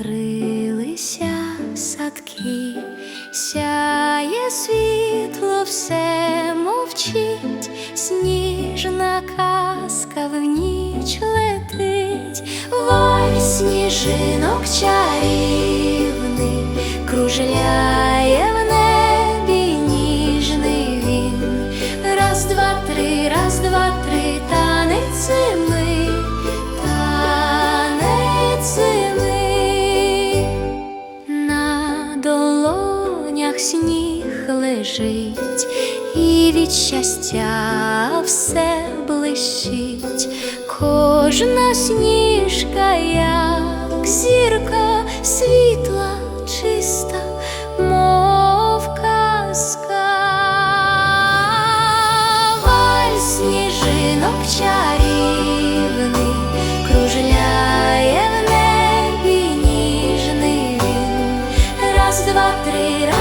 Розкрилися садки, сяє світло, все мовчить, сніжна казка в ніч летить, Вой сніжинок чай. Лежить, і від щастя все блищить, кожна сніжка, як зірка світла, чиста, мов казка. Вальс сніжинок чарівний, кружляє в небі ніжний він. Раз, два, три, раз,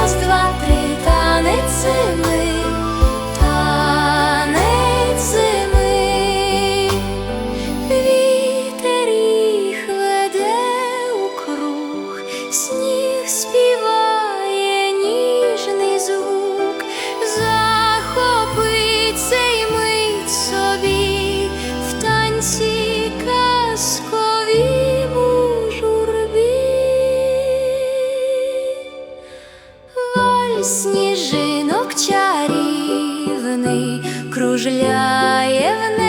сніг співає ніжний звук, захопить цей мить собі в танці казковім у кружляє в